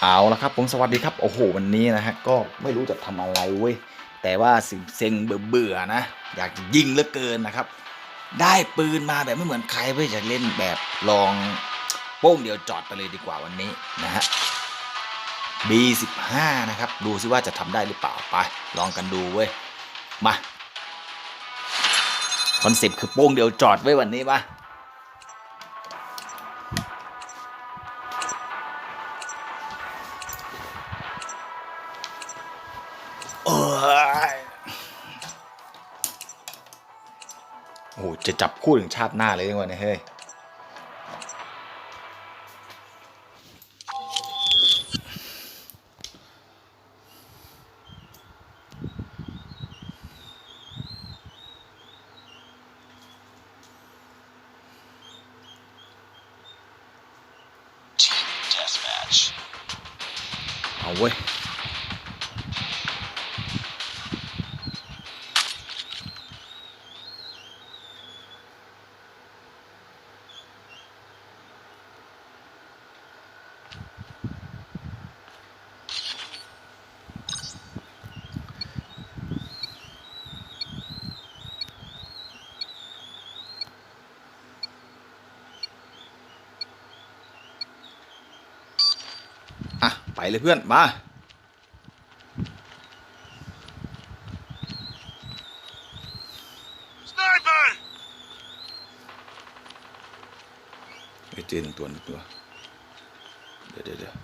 เอาละครับผมสวัสดีครับโอ้โหวันนี้นะฮะก็ไม่รู้จะทำอะไรเว้ยแต่ว่าสิ่งเซ็งเบื่อๆนะ อยากจะยิงเหลือเกินนะครับ ได้ปืนมาแบบไม่เหมือนใครเว้ยจะเล่นแบบลองโป้งเดียวจอดไปเลยดีกว่าวันนี้นะฮะ B15 นะครับ ดูซิว่าจะทำได้หรือเปล่าไป ลองกันดูเว้ย มา คอนเซ็ปต์คือโป้งเดียวจอดไว้ยวันนี้มา จะจับคู่ถึงชาติหน้าเลยดีกว่าเนี่ยเฮ้ย Team Deathmatch. เอาเว้ย เลยเพื่อน มา Sniper! ไปเจอหนึ่งตัวหนึ่งตัว เดี๋ยวเดี๋ยวเดี๋ยว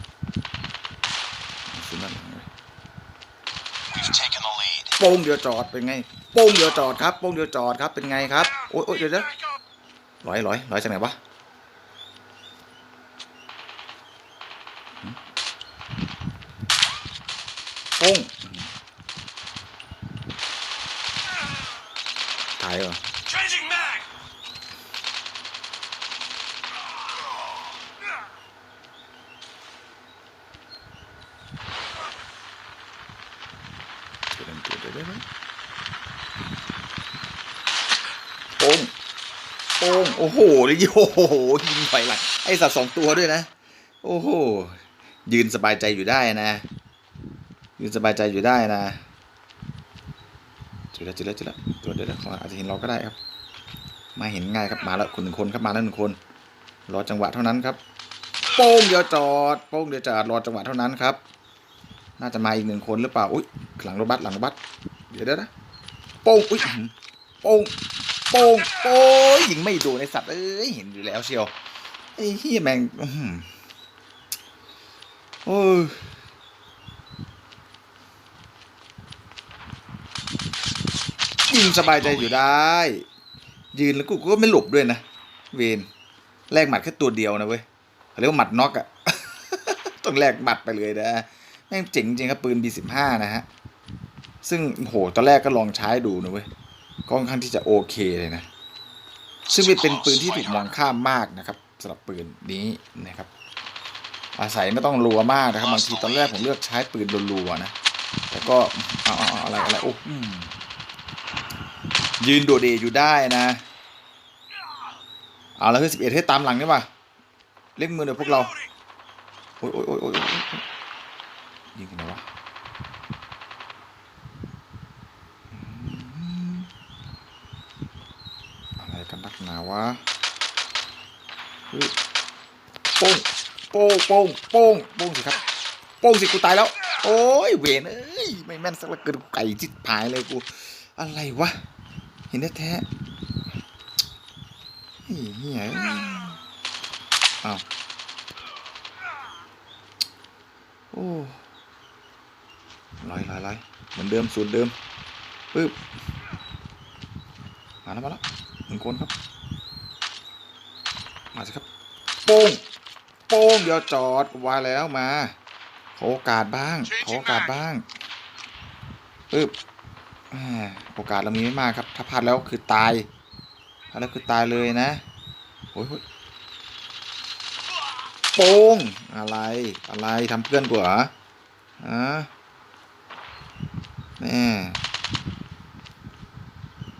ซื้อนั่นหลังเลย We've taken the lead. โป้งเดียวจอดเป็นไง โป้งเดียวจอดครับ โป้งเดียวจอดครับ เป็นไงครับ โอ๊ยโอ๊ยเดี๋ยวเดี๋ยวร้อยร้อยร้อยจากไหนวะหืมโป้งตายเหรอ Changing mag! โป้งโป้งโอ้โหเลยโอ้โหยิงไปหลังไอสัตว์สองตัวด้วยนะ โอ้โห ยืนสบายใจอยู่ได้นะ ยืนสบายใจอยู่ได้นะ จอแล้วเจอแล้วเจอแล้วตัวเดี๋ยวเดี๋ยวเขาอาจจะเห็นเราก็ได้ครับ มาเห็นง่ายครับมาแล้วคนหนึ่งคนครับมาแล้วหนึ่งคนรอจังหวะเท่านั้นครับโป้งเดียวจอดโป้งเดียวจอดรอจังหวะเท่านั้นครับ น่าจะมาอีกหนึ่งคนหรือเปล่าอุ้ยหลังรถบัสหลังรถบัสเดี๋ยวเดี๋ยวนะโป้งอุ้ยโป้งโป้งโป้ยยิงไม่โดนไอสัตว์เอ้ยเห็นอยู่แล้วเชียวไอ้เฮียแมงอื้อหือโอ้ ยยิงสบายใจอยู่ได้ ยืนแล้วกูก็ไม่หลบด้วยนะ เวนแลกหมัดแค่ตัวเดียวนะเว้ยเขาเรียกว่าหมัดน็อกอะต้องแลกหมัดไปเลยนะแม่งเจ๋งจริงครับปืน B15 นะฮะ ซึ่งโหตอนแรกก็ลองใช้ดูนะเว้ยก็ค่อนข้างที่จะโอเคเลยนะ ซึ่งมันเป็นปืนที่ถูกมองข้ามมากนะครับสำหรับปืนนี้นะครับ อาศัยไม่ต้องรัวมากนะครับบางทีตอนแรกผมเลือกใช้ปืนรัวๆนะแต่ก็เอาออะไรอะไรโอ้ ยืนโดดเดอยู่ได้นะเอาแล้วคือสิบเอ็ดให้ตามหลังนี่ป่ะเล่นมือเดี๋ยวพวกเรา โอ้ยโอ้ยโอ้ยโอ้ยยิงกันไหนวะอะไรกันนักหนาวะโป้งโป้งโป้งโป้งโป้งสิครับ โป้งสิกูตายแล้ว โอ้ยเวนเอ้ยไม่แม่นสักละเกินไก่จิตผายเลยกู อะไรวะ เห็นแท้ๆเฮ้เหี้ยเอ้ยอ้าวโอ้ลอยลอยลอยเหมือนเดิมสูตรเดิมปึ๊บมาแล้วมาแล้วหนึ่งคนครับ มาสิครับ โป้ง โป้งเดี๋ยวจอดว่าแล้วมา ขอโอกาสบ้าง ขอโอกาสบ้างปึ๊บ โอกาสเรามีไม่มากครับ ถ้าพลาดแล้วคือตายพลาดแล้วคือตายเลยนะโอ้ยโป้งอะไรอะไรทำเพื่อนกูเหรอฮะแม่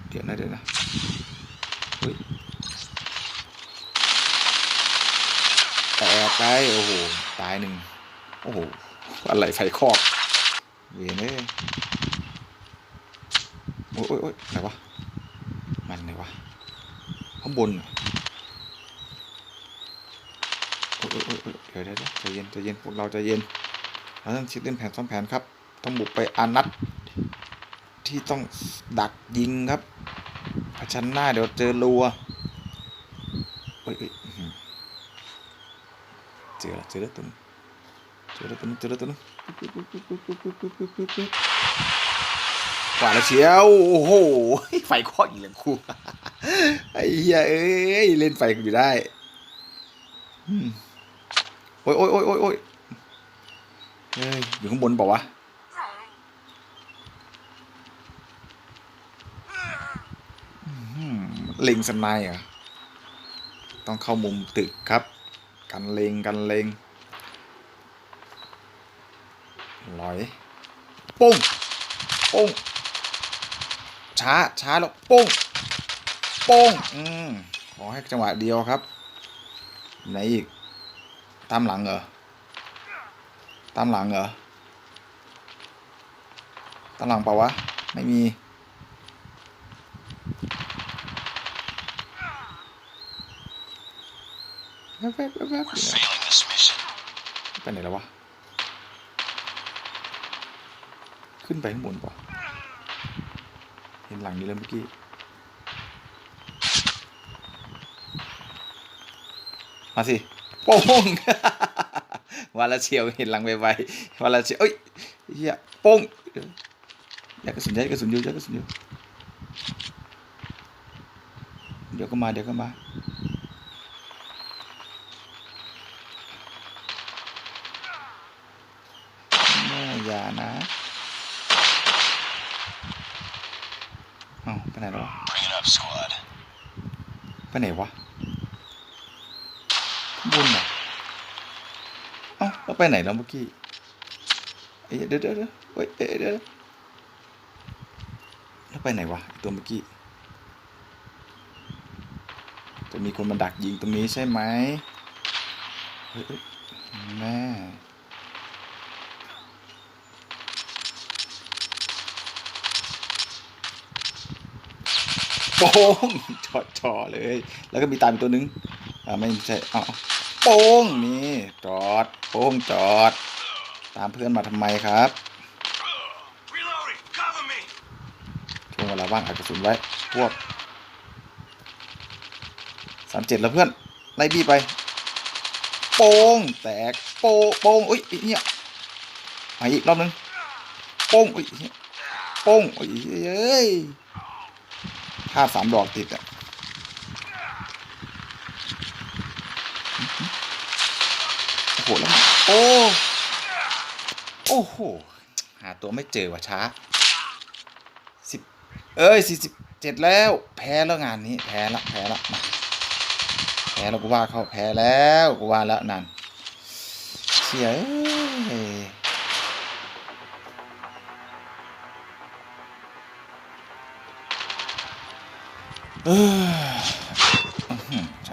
เดี๋ยวนะเดี๋ยวนะเฮ้ยแตกไปโอ้โหตายหนึ่งโอ้โหอะไรไฟคอกเวยนเอ้ย โอ้ยโอ้ยโอ้ยอะไรวะ มันไหนวะ ข้างบนโอ้ยโอ้ยโอ้ยเดี๋ยวเดี๋ยวใจเย็นใจเย็นพวกเราใจเย็น เราต้องคิดเล่นแผนซ้อมแผนครับ ต้องบุกไปอานัดที่ต้องดักยิงครับเผชันหน้าเดี๋ยวเจอรัวเอ้ยเอ้ยอื้อหือเจอแล้วเจอแล้วตัวนึงเจอแล้วตัวนึงเจอแล้วตัวนึง กว่าแล้วเชียว โอ้โห ไฟคอกอีกแล้วครูไอ้เหี้ยเอ้ย เล่นไฟกูอยู่ได้โอ้ยโอ้ยโอ้ยโอ้ยโอ้ยเฮ้ยอยู่ข้างบนเปล่าวะเล็งสไนด์เหรอะต้องเข้ามุมตึกครับ กันเลงกันเลงลอยปุ้งปุ้ง ช้าช้าแล้วปุ้งปุ้งอืมขอให้จังหวะเดียวครับไหนอีก ตามหลังเหรอ ตามหลังเหรอ ตามหลังเปล่าวะ ไม่มี แวบแวบแวบแวบไปไหนแล้ววะ ขึ้นไปข้างบนป่ะ เห็นหลังนี้แล้วเมื่อกี้มาสิโป้งวันละเชียวเห็นหลังไวๆวันละเชียวเอ้ยเฮียโป้งอยากกระสุนอยากกระสุนอยู่อยากกระสุนอยู่เดี๋ยวก็มาเดี๋ยวก็มาแม่อย่านะ เอ้า ไปไหนแล้ววะ Bring it up, squad. ไปไหนวะข้างบนเหรอเอ้าแล้วไปไหนแล้วเมื่อกี้เอ้ยเดี๋ยวเดี๋ยวเดี๋ยวเฮ้ยเดี๋ยวเดี๋ยวแล้วไปไหนวะไอ้ตัวเมื่อกี้จะมีคนมาดักยิงตรงนี้ใช่ไหมเฮ้ยเฮ้ยแม่ โป้งจอดจอเลย แล้วก็มีตามตัวนึงอ่าไม่ใช่อาเอาโป้งนี่จอดโป้งจอด ตามเพื่อนมาทำไมครับช่วงเวลาว่างอัดกระสุนไว้พวกสามเจ็ดแล้วเพื่อน ไล่บี้ไป โป้งแตกโป้โป้งอุ้ยเนี่ยมาอีกรอบนึงโป้งอุ้ยเหี้ยโป้งอุ้ยเอ้ย พลาดสามดอกติดอะโอ้โหแล้วโอ้โอ้โหหาตัวไม่เจอว่ะช้าสิบเอ้ยสี่สิบเจ็ดแล้ว แพ้แล้วงานนี้ แพ้ละแพ้ละมาแพ้แล้วกูว่าเขาแพ้แล้วกูว่าแล้วนั่นเชี่ย เอ้ยเ